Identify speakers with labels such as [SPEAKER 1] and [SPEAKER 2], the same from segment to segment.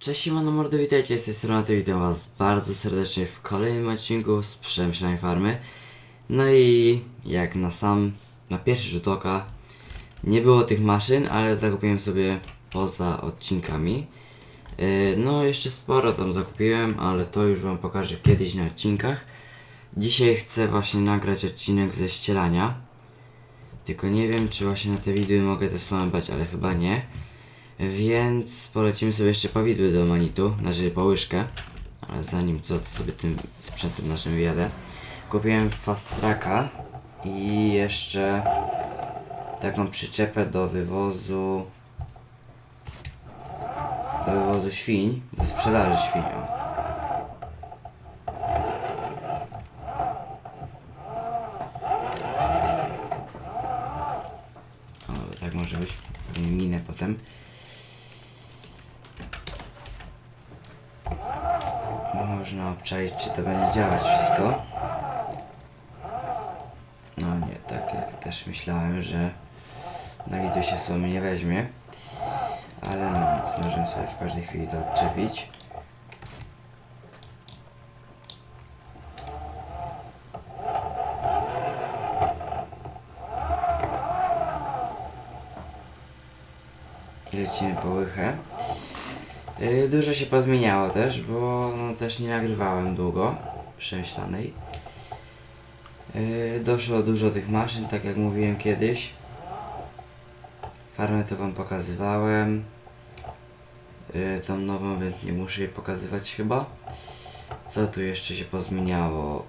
[SPEAKER 1] Cześć, siemano mordy, witajcie, z tej strony Ty, witam was bardzo serdecznie w kolejnym odcinku z Przemyślanej Farmy. No i jak na sam, na pierwszy rzut oka, nie było tych maszyn, ale zakupiłem sobie poza odcinkami. Yy, No jeszcze sporo tam zakupiłem, ale to już wam pokażę kiedyś na odcinkach. Dzisiaj chcę właśnie nagrać odcinek ze ścielania. Tylko nie wiem, czy właśnie na te widły mogę te słambać, ale chyba nie. Więc polecimy sobie jeszcze powidły do manitu, znaczy po łyżkę. Ale zanim co, to sobie tym sprzętem naszym wyjadę. Kupiłem Fast Tracka i jeszcze taką przyczepę do wywozu do wywozu świń, do sprzedaży świń. o. Tak może być. Minę potem. Można obczaić, czy to będzie działać wszystko. No nie, tak jak też myślałem, że na wideo się słomy nie weźmie. Ale no nic, możemy sobie w każdej chwili to odczepić. Lecimy po łychę. Yy, Dużo się pozmieniało też, bo no, też nie nagrywałem długo przemyślanej. Yy, Doszło dużo tych maszyn, tak jak mówiłem kiedyś. Farmę to wam pokazywałem. Yy, Tą nową, więc nie muszę jej pokazywać chyba. Co tu jeszcze się pozmieniało?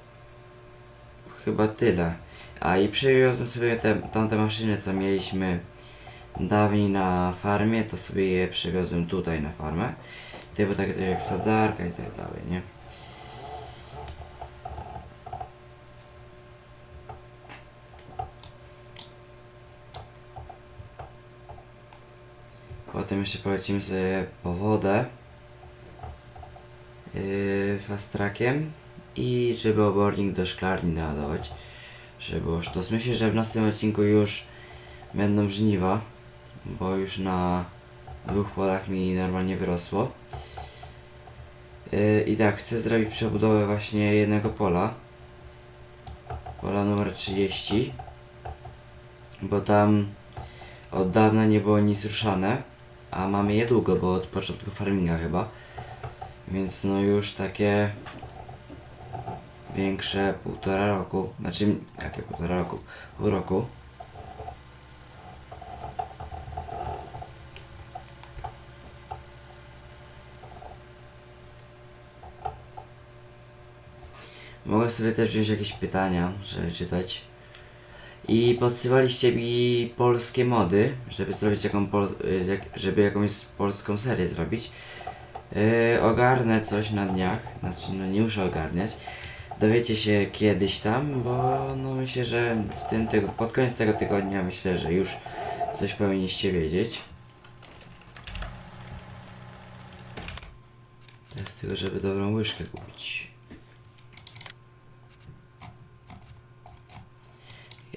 [SPEAKER 1] Chyba tyle. A i przewiozłem sobie te, tamte maszyny, co mieliśmy dawniej na farmie, to sobie je przewiozłem tutaj na farmę. Typu takie coś jak sadzarka i tak dalej, nie? Potem jeszcze polecimy sobie po wodę yy, fast trackiem i żeby obornik do szklarni naładować, żeby było sztos. Myślę, że w następnym odcinku już będą żniwa, bo już na dwóch polach mi normalnie wyrosło. Yy, I tak, chcę zrobić przebudowę właśnie jednego pola. Pola numer 30. Bo tam od dawna nie było nic ruszane, a mamy je długo, bo od początku farminga chyba. Więc no już takie większe półtora roku, znaczy jakie półtora roku, pół roku. Mogę sobie też wziąć jakieś pytania, żeby czytać. I podsyłaliście mi polskie mody, żeby zrobić jaką pol, y, żeby jakąś polską serię zrobić. Yy, ogarnę coś na dniach, znaczy no nie muszę ogarniać. Dowiecie się kiedyś tam, bo no myślę, że w tym tygo, pod koniec tego tygodnia myślę, że już coś powinniście wiedzieć. Teraz tylko, żeby dobrą łyżkę kupić.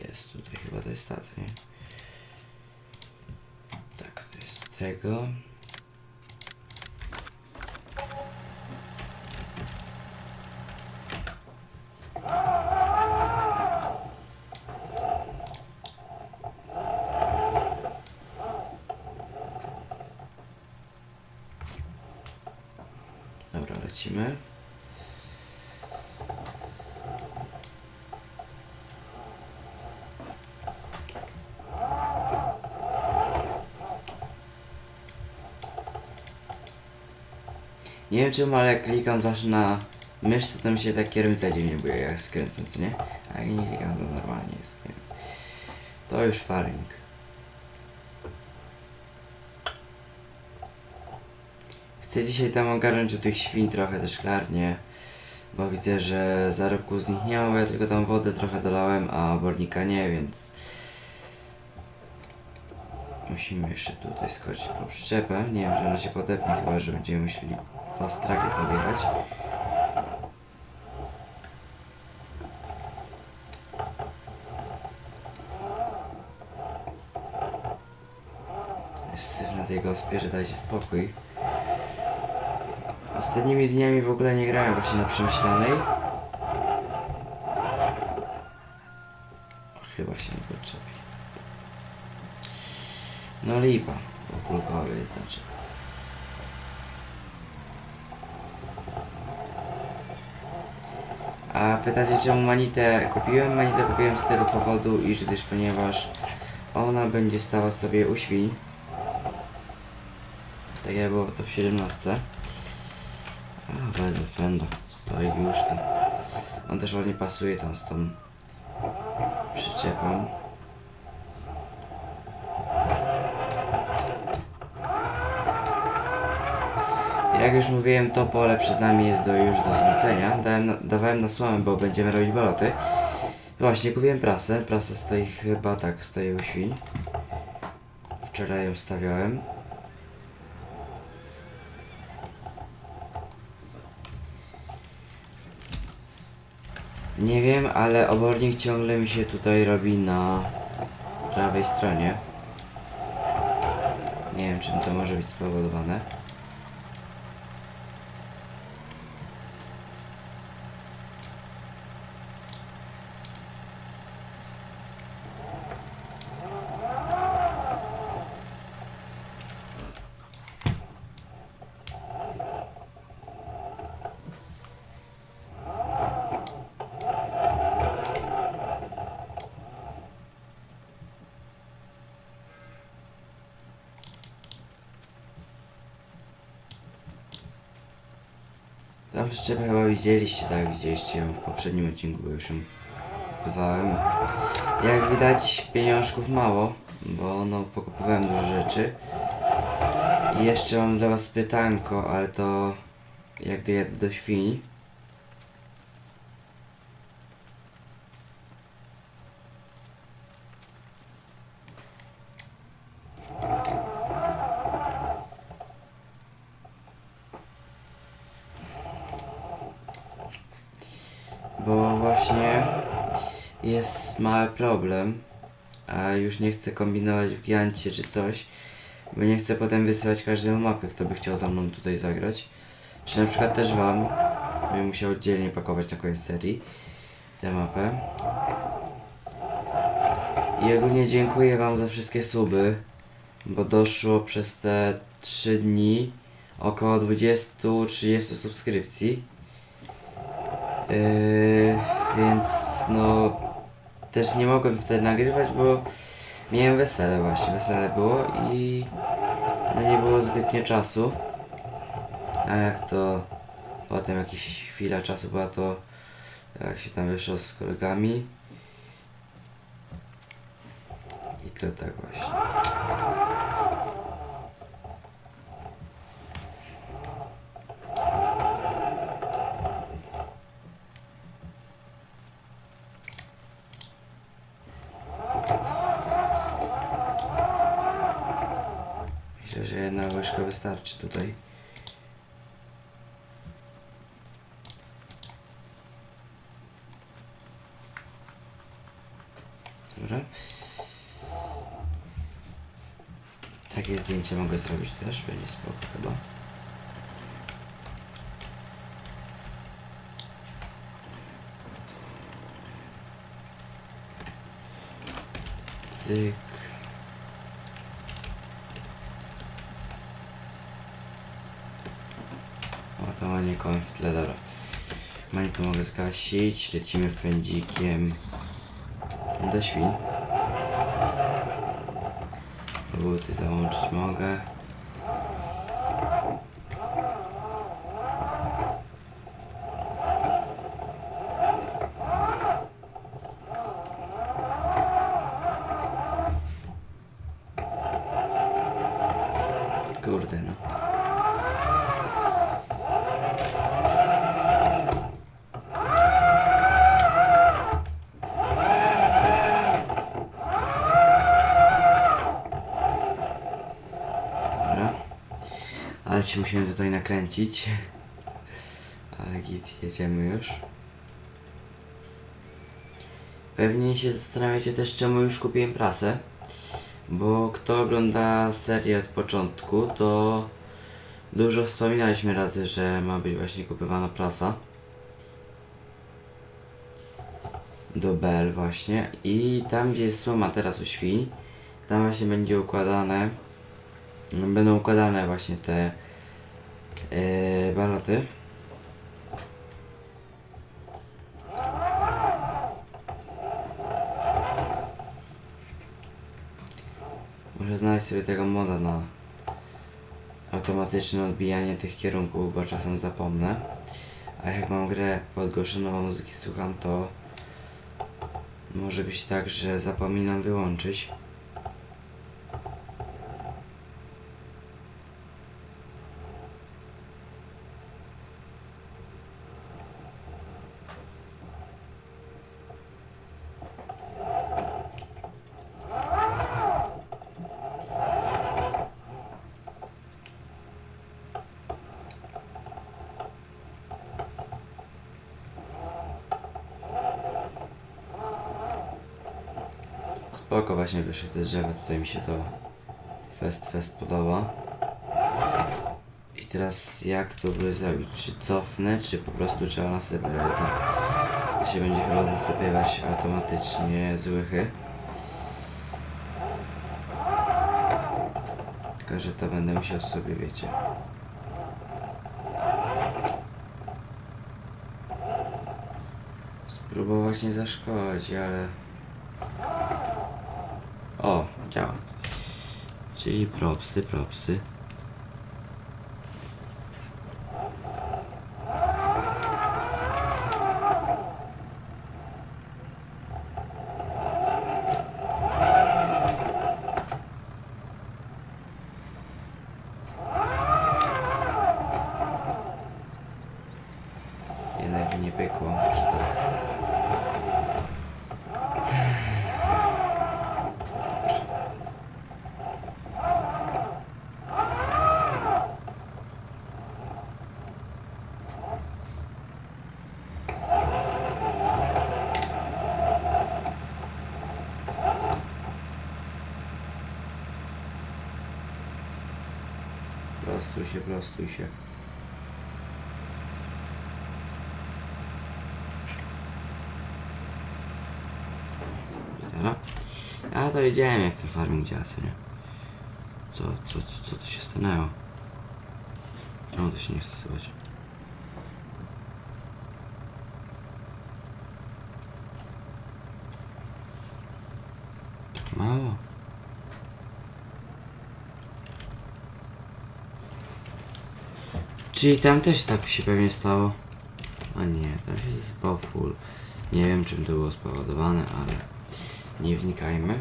[SPEAKER 1] Jest tutaj chyba to nie? Tak, to jest tego. Dobra, lecimy. Nie wiem czemu, ale jak klikam zawsze na myszce, to mi się ta kierownica dziwnie buje, jak skręcam, co nie? A jak nie klikam, to normalnie jest, nie wiem. To już farming. Chcę dzisiaj tam ogarnąć u tych świń trochę te szklarnie, bo widzę, że zarobku z nich nie mam, bo ja tylko tam wodę trochę dolałem, a obornika nie, więc musimy jeszcze tutaj skoczyć po przyczepę. Nie wiem, że ona się podepnie, chyba że będziemy musieli fast trackiem podjechać. Syf na tej gospie, że dajcie spokój. Ostatnimi dniami w ogóle nie grałem właśnie na przemyślanej. Chyba się nie podczepi. No lipa, bo kulkowy jest znaczy. A pytacie czemu Manitę kupiłem? Manitę kupiłem z tego powodu, iż gdyż ponieważ ona będzie stała sobie u świń. Tak jak było to w 17. A, będę, będę. Stoi już tu. On też ładnie pasuje tam z tą przyczepą. Jak już mówiłem, to pole przed nami jest do, już do zrzucenia. Dałem dawałem na słomę, bo będziemy robić baloty. Właśnie, kupiłem prasę. Prasa stoi chyba tak, stoi u świń. Wczoraj ją stawiałem. Nie wiem, ale obornik ciągle mi się tutaj robi na prawej stronie. Nie wiem, czym to może być spowodowane. Tam przyczepę chyba widzieliście, tak? Widzieliście ją w poprzednim odcinku, bo już ją bywałem. Jak widać pieniążków mało, bo no pokupowałem dużo rzeczy. I jeszcze mam dla was pytanko, ale to jak dojadę do świń. Bo właśnie jest mały problem, a już nie chcę kombinować w Giancie czy coś, bo nie chcę potem wysyłać każdemu mapy, kto by chciał za mną tutaj zagrać. Czy na przykład też wam, bym musiał oddzielnie pakować na koniec serii tę mapę. I ogólnie dziękuję wam za wszystkie suby, bo doszło przez te 3 dni około 20-30 subskrypcji. Yy, więc no też nie mogłem wtedy nagrywać, bo miałem wesele właśnie, wesele było i no nie było zbytnio czasu. A jak to potem jakaś chwila czasu była to jak się tam wyszło z kolegami. I to tak właśnie. Myślę, że jedna łyżka wystarczy tutaj. Dobra. Takie zdjęcie mogę zrobić też, będzie spoko chyba. Cyk. Kołem w tle, dobra. Mańkę mogę zgasić, lecimy pędzikiem do świn. Buty załączyć mogę. Kurde no. Dobra. Ale się musimy tutaj nakręcić. Ale git, jedziemy już. Pewnie się zastanawiacie też czemu już kupiłem prasę. Bo kto ogląda serię od początku, to Dużo wspominaliśmy razy, że ma być właśnie kupowana prasa. Do Bell właśnie. I tam gdzie jest słoma teraz u świń, tam właśnie będzie układane, będą układane właśnie te baloty. Muszę znaleźć sobie tego moda na automatyczne odbijanie tych kierunków, bo czasem zapomnę. A jak mam grę podgłoszoną, muzyki słucham, to może być tak, że zapominam wyłączyć. Spoko właśnie wyszły te drzewa, tutaj mi się to fest fest podoba. I teraz jak to by zrobić? Czy cofnę, czy po prostu trzeba nasypać? Ale to, to się będzie chyba zasypywać automatycznie z łychy. Tylko, że to będę musiał sobie, wiecie. Spróbować nie zaszkodzić, ale... Działa. Czyli propsy, propsy. Jednak mi nie pykło, że tak. Prostuj się, prostuj się. Dobra. Ja to wiedziałem jak ten farming działa, co? Co, co, co, co tu się stanęło? Czemu to się nie chce? Mało. Czyli tam też tak się pewnie stało. A nie, tam się zasypał full. Nie wiem czym to było spowodowane, ale nie wnikajmy.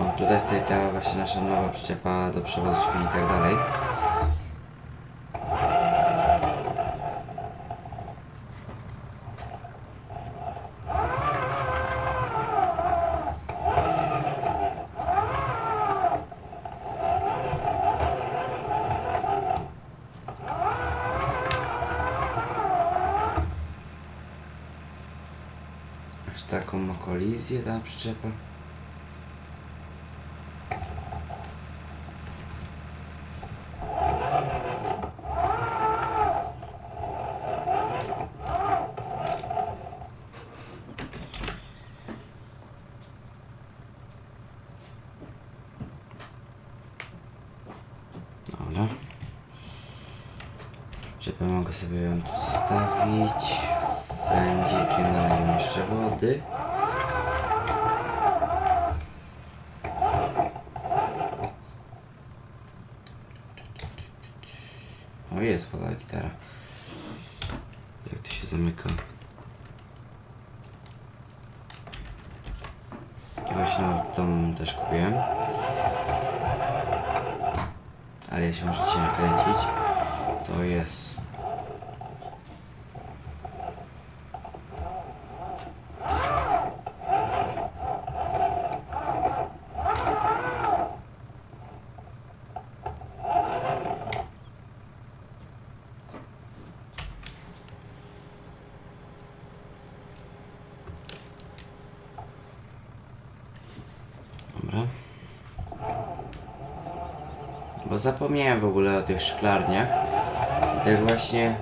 [SPEAKER 1] O, tutaj stoi ta właśnie nasza nowa przyczepa do przewozu i tak dalej. Aż taką ma kolizję ta przyczepa. Mogę sobie ją tu zostawić. Wędzikiem naleję jeszcze wody. Bo zapomniałem w ogóle o tych szklarniach. I tak właśnie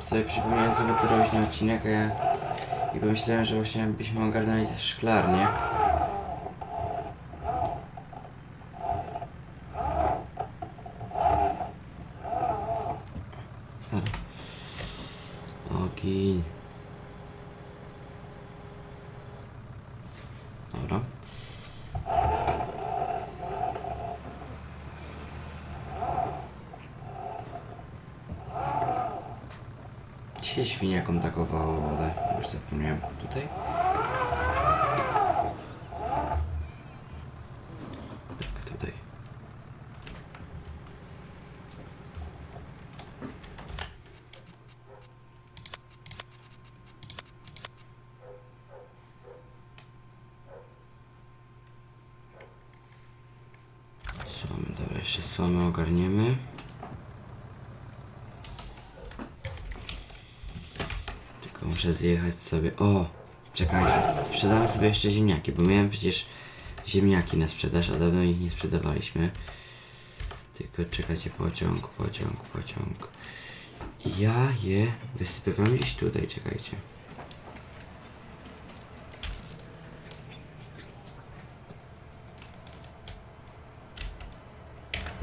[SPEAKER 1] sobie przypomniałem sobie na odcinek, ja... I pomyślałem, że właśnie byśmy ogarnęli te szklarnie. Dobra. Ogień. Dobra. Dzisiaj świnia kontaktowała wodę. Już zapomniałem. Tutaj? Tak, tutaj. Słomy, jeszcze słomy ogarniemy. Tylko muszę zjechać sobie. O! Czekajcie, sprzedamy sobie jeszcze ziemniaki, bo miałem przecież ziemniaki na sprzedaż, a dawno ich nie sprzedawaliśmy. Tylko czekajcie, pociąg, pociąg, pociąg. Ja je wysypywam gdzieś tutaj, czekajcie.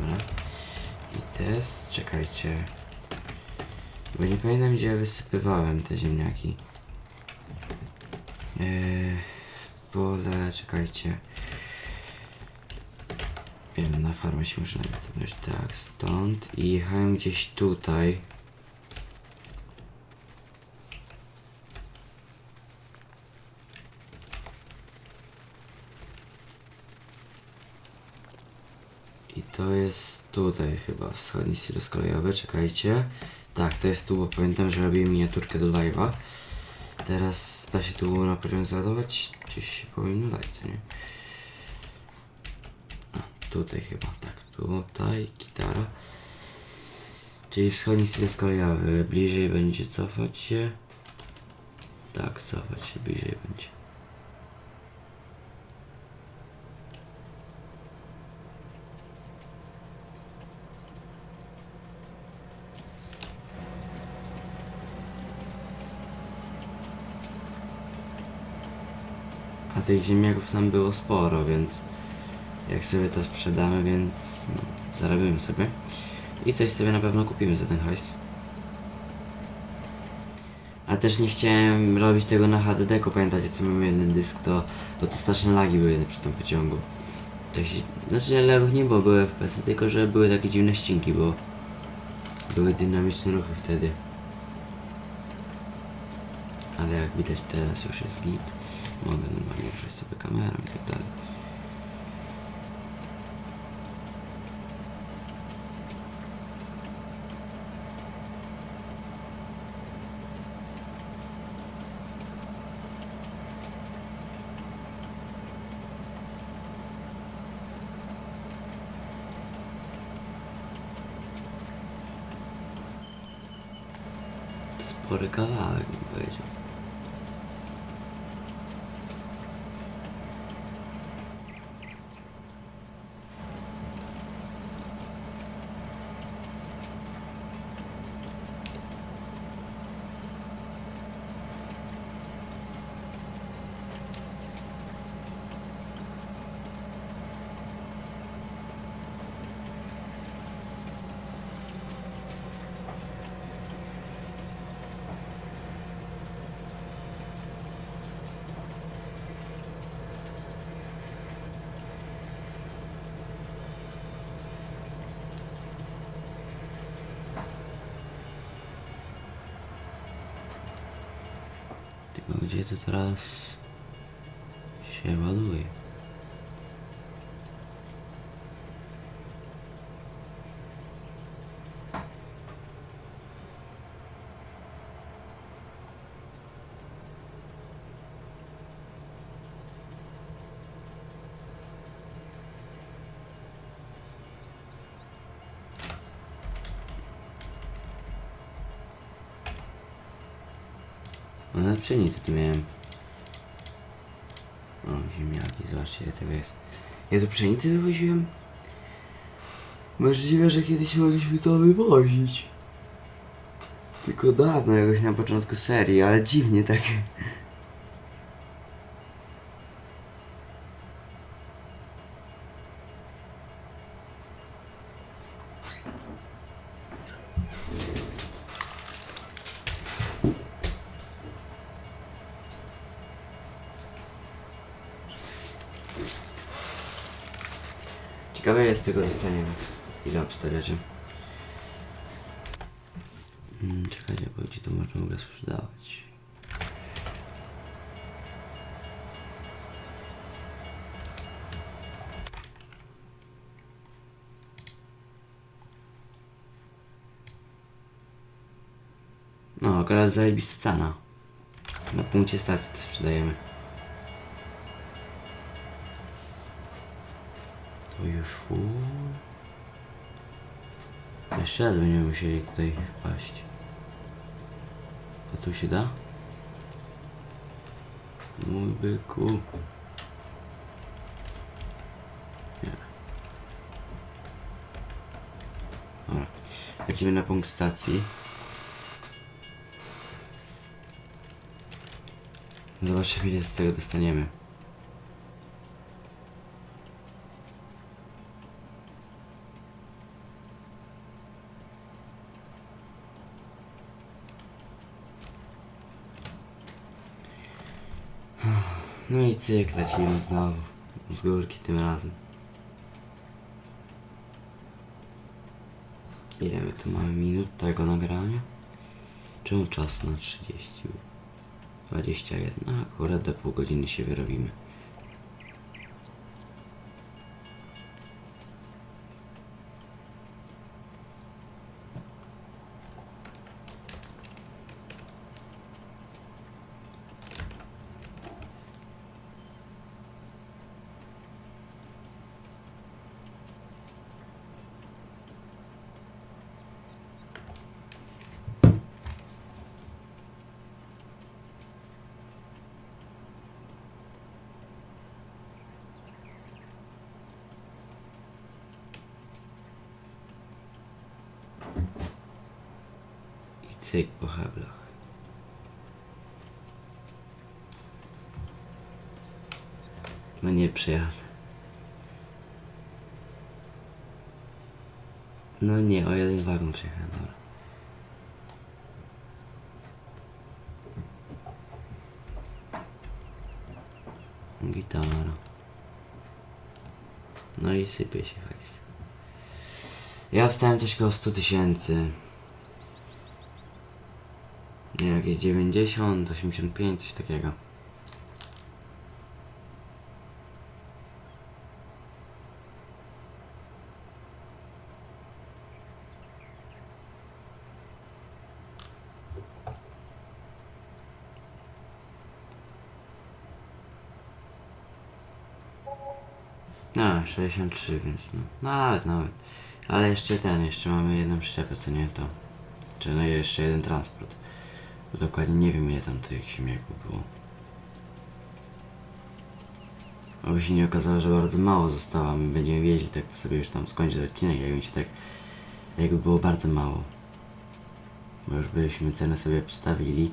[SPEAKER 1] Dobra. I test, czekajcie. Bo nie pamiętam gdzie ja wysypywałem te ziemniaki. Eee, pole, czekajcie. Wiem, na farmę się muszę najpierw. Tak, stąd. I jechałem gdzieś tutaj. I to jest tutaj chyba, wschodni silos kolejowy, czekajcie. Tak, to jest tu, bo pamiętam, że robiłem miniaturkę do live'a. Teraz da się tu na pociąg załadować, gdzieś się powinno dać, co nie? A, tutaj chyba, tak, tutaj, gitara. Czyli wschodni silos kolejowy, bliżej będzie cofać się. Tak, cofać się, bliżej będzie. A tych ziemniaków tam było sporo, więc jak sobie to sprzedamy, więc no, zarobimy sobie. I coś sobie na pewno kupimy za ten hajs. A też nie chciałem robić tego na HDD, -ku. pamiętacie co mamy jeden dysk, to bo to straszne lagi były przy tym pociągu. To się, znaczy lagów nie było, były FPS, tylko że były takie dziwne ścinki, bo były dynamiczne ruchy wtedy. Ale jak widać teraz już jest git. Mogę normalnie ruszać sobie kamerą i tak dalej. Spory kawałek bym powiedział. Tylko gdzie to teraz się ładuje? Pszenicy tu miałem. O, ziemniaki, zobaczcie ile tego jest. Ja tu pszenicy wywoziłem? Możliwe, że kiedyś mogliśmy to wywozić. Tylko dawno, jakoś na początku serii, ale dziwnie tak. Ciekawe jest tego dostaniemy. Ile obstawiacie? Hmm, czekajcie, bo gdzie to można w ogóle sprzedawać? No, akurat zajebista cena. Na punkcie stacji sprzedajemy. Już full. Jeszcze raz będziemy musieli tutaj wpaść. A tu się da? Mój byku. Nie. Dobra. Lecimy na punkt stacji. Zobaczymy ile z tego dostaniemy. No i cyk, lecimy znowu. Z górki tym razem. Ile my tu mamy minut tego nagrania? Czemu czas na 30? 21. A akurat do pół godziny się wyrobimy. I cyk po heblach. No nie przejadę. No nie, o jeden wagon przejechałem, dobra. Gitara. No i sypie się hajs. Ja wstałem coś koło 100 tysięcy. Nie, jakieś 90, 85, coś takiego. No, 63, więc no. No ale nawet. Ale jeszcze ten, jeszcze mamy jedną przyczepę, co nie to. Czy no jeszcze jeden transport. Bo dokładnie nie wiem ile tam tych ziemniaków było. Oby się nie okazało, że bardzo mało zostało, a my będziemy wiedzieli tak sobie już tam skończyć odcinek, jakby się tak, jakby było bardzo mało. Bo już byśmy cenę sobie postawili.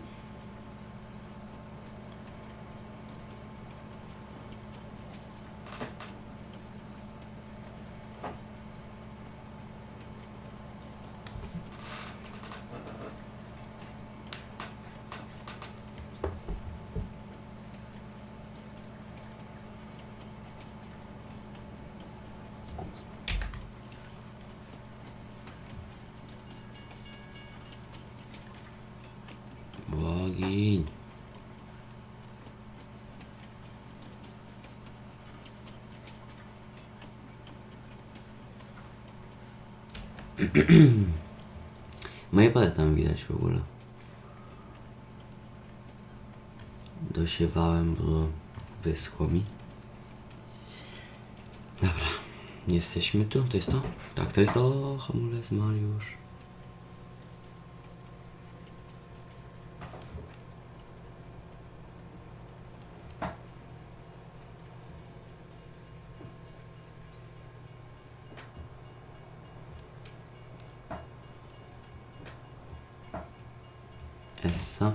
[SPEAKER 1] Moje pole tam widać w ogóle. Dosiewałem, bo wyschło mi. Dobra, jesteśmy tu, to jest to? Tak, to jest to, hamulec Mariusz. Essa.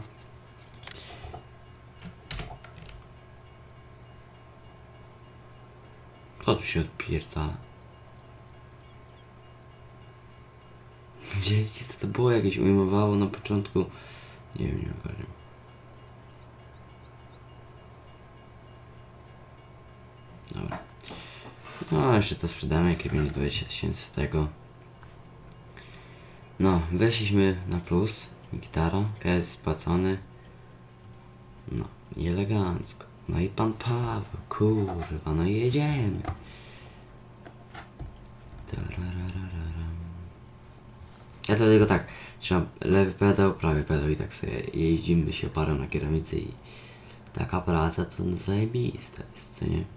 [SPEAKER 1] Co tu się odpierdala? Widzieliście co to było? Jakieś ujmowało na początku? Nie wiem, nie ogarniam. Dobra. No, jeszcze to sprzedamy, jakie będzie 20 tysięcy z tego. No, weszliśmy na plus. Gitara, kredyt spłacony. No, i elegancko. No i pan Paweł, kurwa, no i jedziemy. Tararararam. Ja dlatego tak, trzeba lewy pedał, prawy pedał i tak sobie jeździmy się parą na kierownicy i taka praca to no zajebista jest, co nie?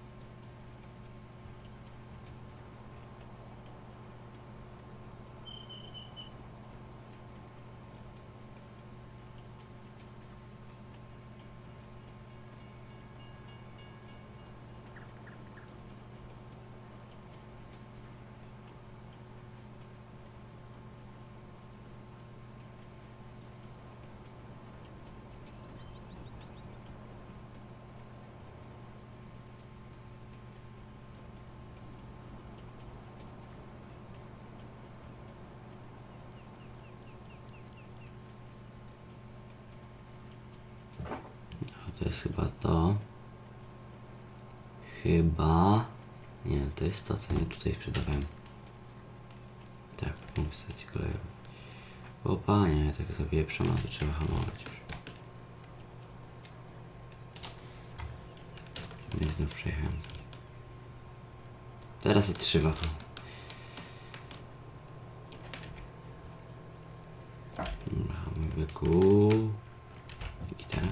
[SPEAKER 1] To jest chyba to. Chyba. Nie, to jest to, co nie tutaj sprzedawałem. Tak, punkt stacji kolejowej. O panie, tak zapieprzam, a to trzeba hamować już. Nie znów przejechałem. Teraz otrzyma to. Dobra, mój byku. I teraz.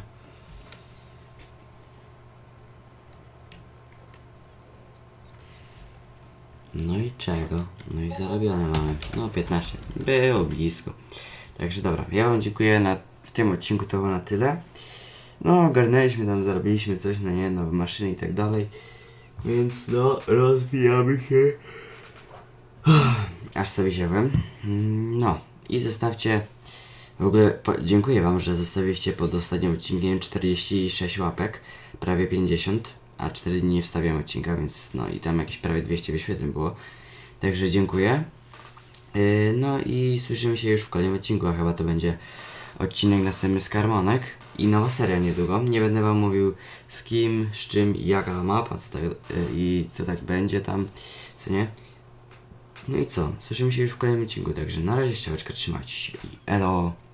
[SPEAKER 1] No i czego? No i zarobione mamy. No 15. Było blisko. Także dobra, ja wam dziękuję na, w tym odcinku to było na tyle. No ogarnęliśmy tam, zarobiliśmy coś na nie, nowe maszyny i tak dalej. Więc no, rozwijamy się. Aż sobie wziąłem. No i zostawcie. W ogóle dziękuję Wam, że zostawiliście pod ostatnim odcinkiem 46 łapek, prawie 50, a 4 dni nie wstawiam odcinka, więc no i tam jakieś prawie 200 wyświetleń było. Także dziękuję. Yy, no i słyszymy się już w kolejnym odcinku, a chyba to będzie odcinek następny z Karmonek i nowa seria niedługo. Nie będę Wam mówił z kim, z czym i jaka mapa, co tak, yy, i co tak będzie tam, co nie. No i co? Słyszymy się już w kolejnym odcinku, także na razie ściałeczka, trzymajcie się i elo!